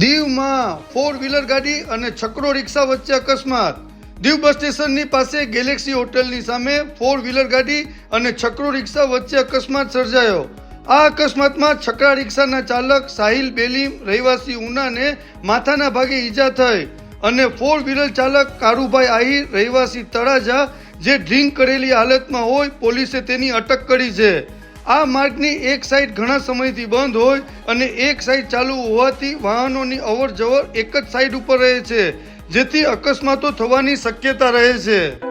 દીવમાં four wheeler ગાડી અને છકડો રિક્ષા વચ્ચે અકસ્માત. દીવ બસ સ્ટેશનની પાસે ગેલેક્સી હોટલની સામે ફોર વ્હીલર ગાડી અને છકડો રિક્ષા વચ્ચે અકસ્માત સર્જાયો. આ અકસ્માતમાં છકડા રિક્ષાના ચાલક સાહિલ બેલીમ, રહેવાસી ઉનાને માથાના ભાગે ઈજા થઈ અને ફોર વ્હીલર ચાલક કારુભાઈ આહિર, રહેવાસી તળાજા જે ડ્રિંક કરેલી હાલતમાં હોય પોલીસે તેની અટક કરી છે. આ માર્ગની એક સાઈડ ઘણા સમયથી બંધ હોય અને એક સાઈડ ચાલુ હોવાથી વાહનોની અવર જવર એક જ સાઈડ ઉપર રહે છે, જેથી અકસ્માતો થવાની શક્યતા રહે છે.